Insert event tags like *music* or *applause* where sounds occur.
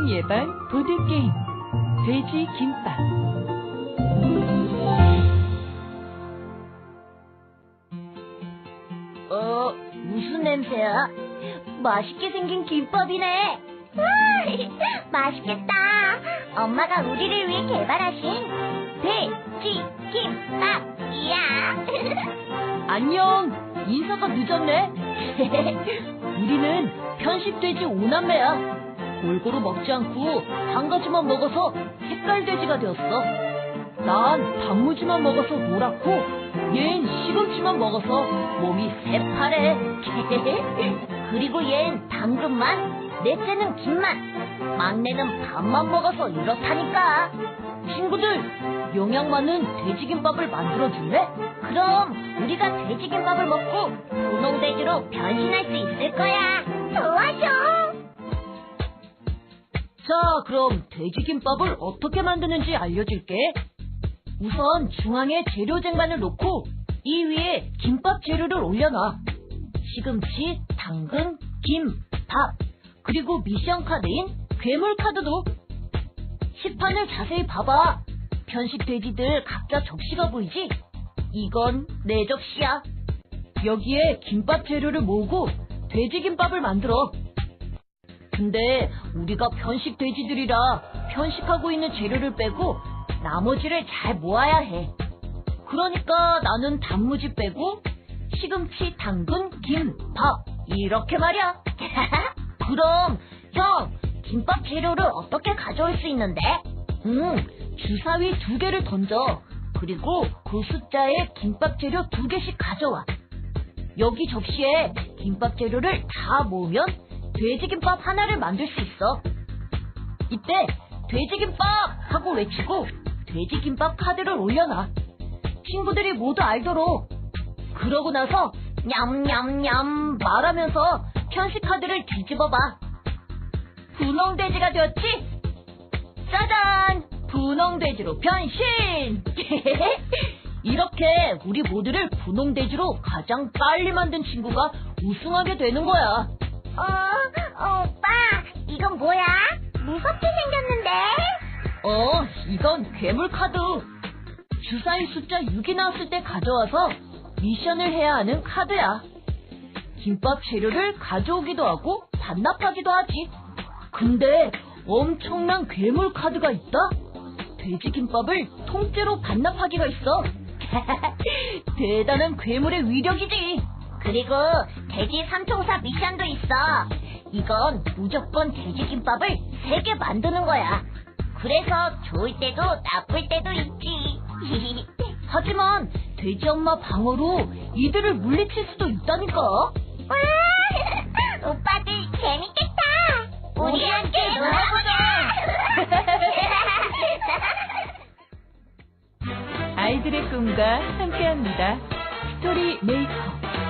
스토킹 예방 보드게임 돼지 김밥 어, 무슨 냄새야? 맛있게 생긴 김밥이네. 맛있겠다. 엄마가 우리를 위해 개발하신 돼지 김밥이야. *laughs* 안녕 인사가 늦었네 *laughs* 우리는 편식돼지 오남매야 골고루 먹지 않고 한 가지만 먹어서 색깔돼지가 되었어 난 단무지만 먹어서 노랗고 얜 시금치만 먹어서 몸이 새파래 *laughs* 그리고 얜 당근만, 넷째는 김만, 막내는 밥만 먹어서 이렇다니까. 친구들 영양 많은 돼지김밥을 만들어줄래? 그럼 우리가 돼지김밥을 먹고 분홍돼지로 변신할 수 있을 거야. 도와줘. 자, 그럼 돼지김밥을 어떻게 만드는지 알려줄게. 우선 중앙에 재료 쟁반을 놓고 이 위에 김밥 재료를 올려놔. 시금치, 당근, 김, 밥, 그리고 미션 카드인 괴물 카드도. 시판을 자세히 봐봐. 편식 돼지들 각자 접시가 보이지? 이건 내 접시야. 여기에 김밥 재료를 모으고 돼지김밥을 만들어. 근데 우리가 편식 돼지들이라 편식하고 있는 재료를 빼고 나머지를 잘 모아야 해. 그러니까 나는 단무지 빼고 시금치, 당근, 김, 밥 이렇게 말이야. *laughs* 그럼 형 김밥 재료를 어떻게 가져올 수 있는데? 음, 주사위 두 개를 던져. 그리고 그 숫자에 김밥 재료 두 개씩 가져와. 여기 접시에 김밥 재료를 다 모으면 돼지김밥 하나를 만들 수 있어. 이때 돼지김밥 하고 외치고 돼지김밥 카드를 올려놔. 친구들이 모두 알도록. 그러고 나서 냠냠냠 말하면서 편식 카드를 뒤집어봐. 분홍돼지가 되었지? 짜잔! 분홍돼지로 변신! *laughs* 이렇게 우리 모두를 분홍돼지로 가장 빨리 만든 친구가 우승하게 되는 거야. 어, 오빠 이건 뭐야? 무섭게 생겼는데? 어, 이건 괴물 카드. 주사위 숫자 6이 나왔을 때 가져와서 미션을 해야 하는 카드야. 김밥 재료를 가져오기도 하고 반납하기도 하지. 근데 엄청난 괴물 카드가 있다? 돼지 김밥을 통째로 반납하기가 있어. *laughs* 대단한 괴물의 위력이지. 그리고 돼지 삼총사 미션도 있어. 이건 무조건 돼지 김밥을 세 개 만드는 거야. 그래서 좋을 때도 나쁠 때도 있지. *laughs* 하지만 돼지 엄마 방어로 이들을 물리칠 수도 있다니까. 와, *laughs* 오빠들 재밌겠다. 우리 함께 놀아보자. *laughs* 아이들의 꿈과 함께합니다. 스토리 메이커.